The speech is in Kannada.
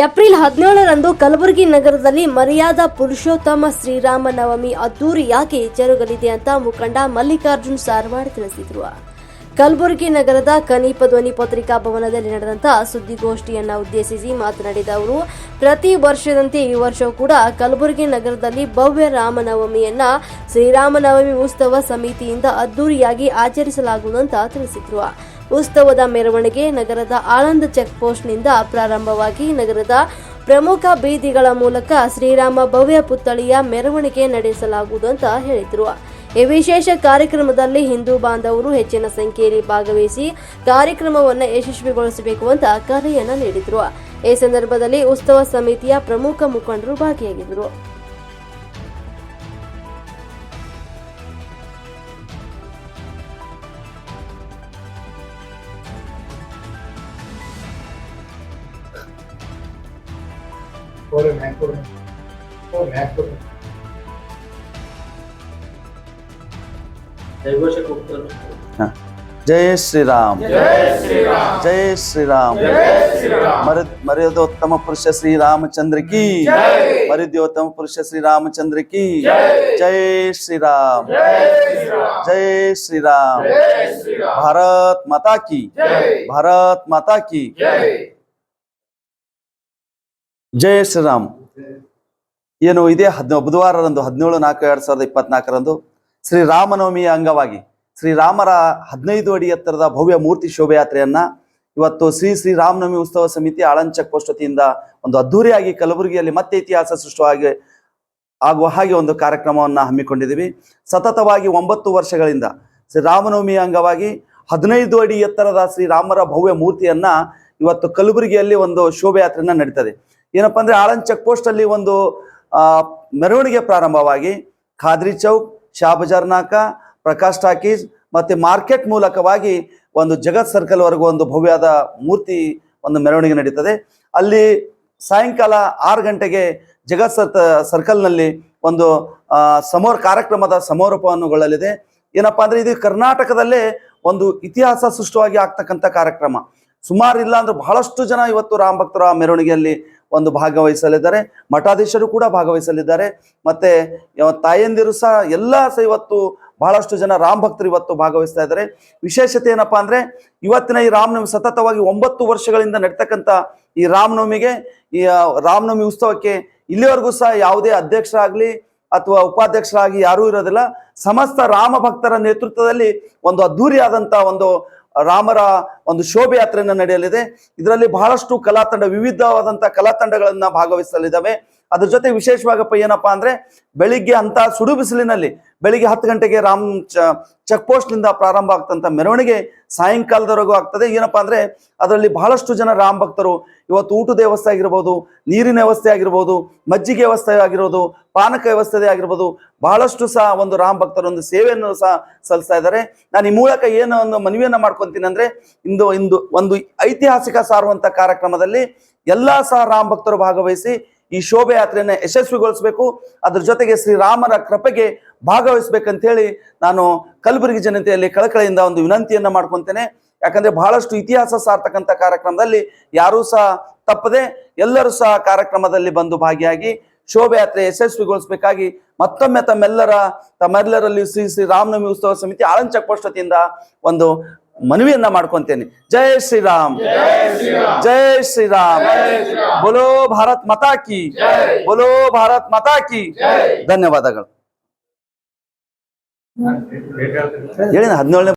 ಏಪ್ರಿಲ್ ಹದಿನೇಳರಂದು ಕಲಬುರಗಿ ನಗರದಲ್ಲಿ ಮರ್ಯಾದಾ ಪುರುಷೋತ್ತಮ ಶ್ರೀರಾಮ ನವಮಿ ಅದ್ದೂರಿಯಾಗಿ ಜರುಗಲಿದೆ ಅಂತ ಮುಖಂಡ ಮಲ್ಲಿಕಾರ್ಜುನ್ ಸಾರವಾಡ್ ತಿಳಿಸಿದರು. ಕಲಬುರಗಿ ನಗರದ ಕನೀಪ ಧ್ವನಿ ಪತ್ರಿಕಾ ಭವನದಲ್ಲಿ ನಡೆದಂತಹ ಸುದ್ದಿಗೋಷ್ಠಿಯನ್ನ ಉದ್ದೇಶಿಸಿ ಮಾತನಾಡಿದ ಅವರು, ಪ್ರತಿ ವರ್ಷದಂತೆ ಈ ವರ್ಷವೂ ಕೂಡ ಕಲಬುರಗಿ ನಗರದಲ್ಲಿ ಭವ್ಯ ರಾಮನವಮಿಯನ್ನ ಶ್ರೀರಾಮನವಮಿ ಉತ್ಸವ ಸಮಿತಿಯಿಂದ ಅದ್ದೂರಿಯಾಗಿ ಆಚರಿಸಲಾಗುವುದು ಅಂತ ತಿಳಿಸಿದ್ರು. ಉತ್ಸವದ ಮೆರವಣಿಗೆ ನಗರದ ಆಳಂದ ಚೆಕ್ ಪೋಸ್ಟ್ನಿಂದ ಪ್ರಾರಂಭವಾಗಿ ನಗರದ ಪ್ರಮುಖ ಬೀದಿಗಳ ಮೂಲಕ ಶ್ರೀರಾಮ ಭವ್ಯ ಪುತ್ಥಳಿಯ ಮೆರವಣಿಗೆ ನಡೆಸಲಾಗುವುದು ಅಂತ ಹೇಳಿದರು. ಈ ವಿಶೇಷ ಕಾರ್ಯಕ್ರಮದಲ್ಲಿ ಹಿಂದೂ ಬಾಂಧವರು ಹೆಚ್ಚಿನ ಸಂಖ್ಯೆಯಲ್ಲಿ ಭಾಗವಹಿಸಿ ಕಾರ್ಯಕ್ರಮವನ್ನು ಯಶಸ್ವಿಗೊಳಿಸಬೇಕು ಅಂತ ಕರೆಯನ್ನ ನೀಡಿದರು. ಈ ಸಂದರ್ಭದಲ್ಲಿ ಉತ್ಸವ ಸಮಿತಿಯ ಪ್ರಮುಖ ಮುಖಂಡರು ಭಾಗಿಯಾಗಿದ್ದರು. Por Macron. Por Macron. ದೈವೋಷಕ್ಕೆ ಹೋಗ್ತಾರೆ ಜಯ ಶ್ರೀರಾಮ್ ಜಯ ಶ್ರೀರಾಮ್ ಮರ ಮರ್ಯಾದೋತ್ತಮ ಪುರುಷ ಶ್ರೀರಾಮಚಂದ್ರ ಕಿ ಮರ್ಯಾದೋತ್ತಮ ಪುರುಷ ಶ್ರೀರಾಮಚಂದ್ರ ಕಿ ಜಯ ಶ್ರೀರಾಮ್ ಜಯ ಶ್ರೀರಾಮ್ ಭಾರತ್ ಮಾತಾ ಕಿ ಭಾರತ್ ಮಾತಾ ಕಿ ಜಯ ಶ್ರೀರಾಮ್. ಏನು ಇದೇ ಹದ್ ಬುಧವಾರರಂದು ಹದಿನೇಳು ನಾಲ್ಕು ಎರಡ್ ಸಾವಿರದ ಇಪ್ಪತ್ನಾಲ್ಕರಂದು ಶ್ರೀರಾಮನವಮಿಯ ಅಂಗವಾಗಿ ಶ್ರೀರಾಮರ ಹದಿನೈದು ಅಡಿ ಎತ್ತರದ ಭವ್ಯ ಮೂರ್ತಿ ಶೋಭಯಾತ್ರೆಯನ್ನ ಇವತ್ತು ಶ್ರೀ ಶ್ರೀ ರಾಮನವಮಿ ಉತ್ಸವ ಸಮಿತಿ ಆಳಂಚಕ್ ವತಿಯಿಂದ ಒಂದು ಅದ್ದೂರಿಯಾಗಿ ಕಲಬುರಗಿಯಲ್ಲಿ ಮತ್ತೆ ಇತಿಹಾಸ ಸೃಷ್ಟವಾಗಿ ಆಗುವ ಹಾಗೆ ಒಂದು ಕಾರ್ಯಕ್ರಮವನ್ನ ಹಮ್ಮಿಕೊಂಡಿದ್ದೀವಿ. ಸತತವಾಗಿ ಒಂಬತ್ತು ವರ್ಷಗಳಿಂದ ಶ್ರೀರಾಮನವಮಿಯ ಅಂಗವಾಗಿ ಹದಿನೈದು ಅಡಿ ಎತ್ತರದ ಶ್ರೀರಾಮರ ಭವ್ಯ ಮೂರ್ತಿಯನ್ನ ಇವತ್ತು ಕಲಬುರಗಿಯಲ್ಲಿ ಒಂದು ಶೋಭಯಾತ್ರೆಯನ್ನ ನಡೀತದೆ. ಏನಪ್ಪಾ ಅಂದ್ರೆ ಆಳಂದ್ ಚೆಕ್ ಪೋಸ್ಟ್ ಅಲ್ಲಿ ಒಂದು ಮೆರವಣಿಗೆ ಪ್ರಾರಂಭವಾಗಿ ಖಾದ್ರಿ ಚೌಕ್ ಶಾಬಜಾರ್ ನಾಕ, ಪ್ರಕಾಶ್ ಟಾಕೀಸ್ ಮತ್ತೆ ಮಾರ್ಕೆಟ್ ಮೂಲಕವಾಗಿ ಒಂದು ಜಗತ್ ಸರ್ಕಲ್ ವರೆಗೂ ಒಂದು ಭವ್ಯದ ಮೂರ್ತಿ ಒಂದು ಮೆರವಣಿಗೆ ನಡೀತದೆ. ಅಲ್ಲಿ ಸಾಯಂಕಾಲ ಆರು ಗಂಟೆಗೆ ಜಗತ್ ಸರ್ ಸರ್ಕಲ್ನಲ್ಲಿ ಒಂದು ಸಮೋರ ಕಾರ್ಯಕ್ರಮದ ಸಮಾರೋಪವನ್ನುಗೊಳ್ಳಲಿದೆ ಏನಪ್ಪ ಅಂದರೆ ಇದು ಕರ್ನಾಟಕದಲ್ಲೇ ಒಂದು ಇತಿಹಾಸ ಸೃಷ್ಟವಾಗಿ ಆಗ್ತಕ್ಕಂಥ ಕಾರ್ಯಕ್ರಮ. ಸುಮಾರು ಇಲ್ಲ ಅಂದ್ರೆ ಬಹಳಷ್ಟು ಜನ ಇವತ್ತು ರಾಮ ಭಕ್ತರ ಮೆರವಣಿಗೆಯಲ್ಲಿ ಒಂದು ಭಾಗವಹಿಸಲಿದ್ದಾರೆ. ಮಠಾಧೀಶರು ಕೂಡ ಭಾಗವಹಿಸಲಿದ್ದಾರೆ. ಮತ್ತೆ ತಾಯಂದಿರು ಸಹ ಎಲ್ಲ ಸಹ ಇವತ್ತು ಬಹಳಷ್ಟು ಜನ ರಾಮ ಭಕ್ತರು ಇವತ್ತು ಭಾಗವಹಿಸ್ತಾ ಇದ್ದಾರೆ. ವಿಶೇಷತೆ ಏನಪ್ಪಾ ಅಂದ್ರೆ ಇವತ್ತಿನ ಈ ರಾಮನವಮಿ ಸತತವಾಗಿ ಒಂಬತ್ತು ವರ್ಷಗಳಿಂದ ನಡೀತಕ್ಕಂಥ ಈ ರಾಮನವಮಿಗೆ ಈ ರಾಮನವಮಿ ಉತ್ಸವಕ್ಕೆ ಇಲ್ಲಿವರೆಗೂ ಸಹ ಯಾವುದೇ ಅಧ್ಯಕ್ಷರಾಗ್ಲಿ ಅಥವಾ ಉಪಾಧ್ಯಕ್ಷರಾಗಿ ಯಾರೂ ಇರೋದಿಲ್ಲ. ಸಮಸ್ತ ರಾಮ ಭಕ್ತರ ನೇತೃತ್ವದಲ್ಲಿ ಒಂದು ಅದ್ಧೂರಿಯಾದಂಥ ಒಂದು ರಾಮರ ಒಂದು ಶೋಭಯಾತ್ರೆಯನ್ನು ನಡೆಯಲಿದೆ. ಇದರಲ್ಲಿ ಬಹಳಷ್ಟು ಕಲಾ ತಂಡ ವಿವಿಧವಾದಂತಹ ಕಲಾ ಭಾಗವಹಿಸಲಿದ್ದಾವೆ. ಅದ್ರ ಜೊತೆ ವಿಶೇಷವಾಗಪ್ಪ ಏನಪ್ಪಾ ಅಂದ್ರೆ ಬೆಳಿಗ್ಗೆ ಅಂತ ಸುಡು ಬಿಸಿಲಿನಲ್ಲಿ ಬೆಳಿಗ್ಗೆ ಹತ್ತು ಗಂಟೆಗೆ ರಾಮ್ ಚೆಕ್ ಪೋಸ್ಟ್ನಿಂದ ಪ್ರಾರಂಭ ಆಗ್ತಂತ ಮೆರವಣಿಗೆ ಸಾಯಂಕಾಲದವರೆಗೂ ಆಗ್ತದೆ. ಏನಪ್ಪಾ ಅಂದ್ರೆ ಅದರಲ್ಲಿ ಬಹಳಷ್ಟು ಜನ ರಾಮ್ ಭಕ್ತರು ಇವತ್ತು ಊಟದ ವ್ಯವಸ್ಥೆ ಆಗಿರ್ಬೋದು, ನೀರಿನ ವ್ಯವಸ್ಥೆ ಆಗಿರ್ಬೋದು, ಮಜ್ಜಿಗೆ ವ್ಯವಸ್ಥೆ ಆಗಿರ್ಬೋದು ಪಾನಕ ವ್ಯವಸ್ಥೆ ಆಗಿರ್ಬೋದು, ಬಹಳಷ್ಟು ಸಹ ಒಂದು ರಾಮ್ ಭಕ್ತರು ಒಂದು ಸೇವೆಯನ್ನು ಸಹ ಸಲ್ಲಿಸ್ತಾ ಇದ್ದಾರೆ. ನಾನು ಈ ಮೂಲಕ ಏನು ಒಂದು ಮನವಿಯನ್ನು ಮಾಡ್ಕೊಂತೀನಿ ಅಂದ್ರೆ ಇಂದು ಇಂದು ಒಂದು ಐತಿಹಾಸಿಕ ಸಾರುವಂತ ಕಾರ್ಯಕ್ರಮದಲ್ಲಿ ಎಲ್ಲಾ ಸಹ ರಾಮ್ ಭಕ್ತರು ಭಾಗವಹಿಸಿ ಈ ಶೋಭಯಾತ್ರೆಯನ್ನ ಯಶಸ್ವಿಗೊಳಿಸಬೇಕು. ಅದ್ರ ಜೊತೆಗೆ ಶ್ರೀರಾಮರ ಕೃಪೆಗೆ ಭಾಗವಹಿಸ್ಬೇಕಂತ ಹೇಳಿ ನಾನು ಕಲಬುರಗಿ ಜನತೆಯಲ್ಲಿ ಕಳಕಳಿಯಿಂದ ಒಂದು ವಿನಂತಿಯನ್ನ ಮಾಡ್ಕೊಂತೇನೆ. ಯಾಕಂದ್ರೆ ಬಹಳಷ್ಟು ಇತಿಹಾಸ ಸಾರ್ತಕ್ಕಂಥ ಕಾರ್ಯಕ್ರಮದಲ್ಲಿ ಯಾರೂ ಸಹ ತಪ್ಪದೆ ಎಲ್ಲರೂ ಸಹ ಕಾರ್ಯಕ್ರಮದಲ್ಲಿ ಬಂದು ಭಾಗಿಯಾಗಿ ಶೋಭಯಾತ್ರೆ ಯಶಸ್ವಿಗೊಳಿಸಬೇಕಾಗಿ ಮತ್ತೊಮ್ಮೆ ತಮ್ಮೆಲ್ಲರ ತಮ್ಮೆಲ್ಲರಲ್ಲಿ ಶ್ರೀ ಶ್ರೀ ರಾಮನವಮಿ ಉತ್ಸವ ಸಮಿತಿ ವತಿಯಿಂದ ಒಂದು ಮನವಿಯನ್ನ ಮಾಡ್ಕೊಂತೇನೆ. ಜೈ ಶ್ರೀರಾಮ್. ಜೈ ಶ್ರೀರಾಮ್. ಬೋಲೋ ಭಾರತ್ ಮತಾಕಿ ಬೋಲೋ ಭಾರತ್ ಮತಾಕಿ ಧನ್ಯವಾದಗಳು. ಹೇಳಿನ ಹದಿನೇಳನೇ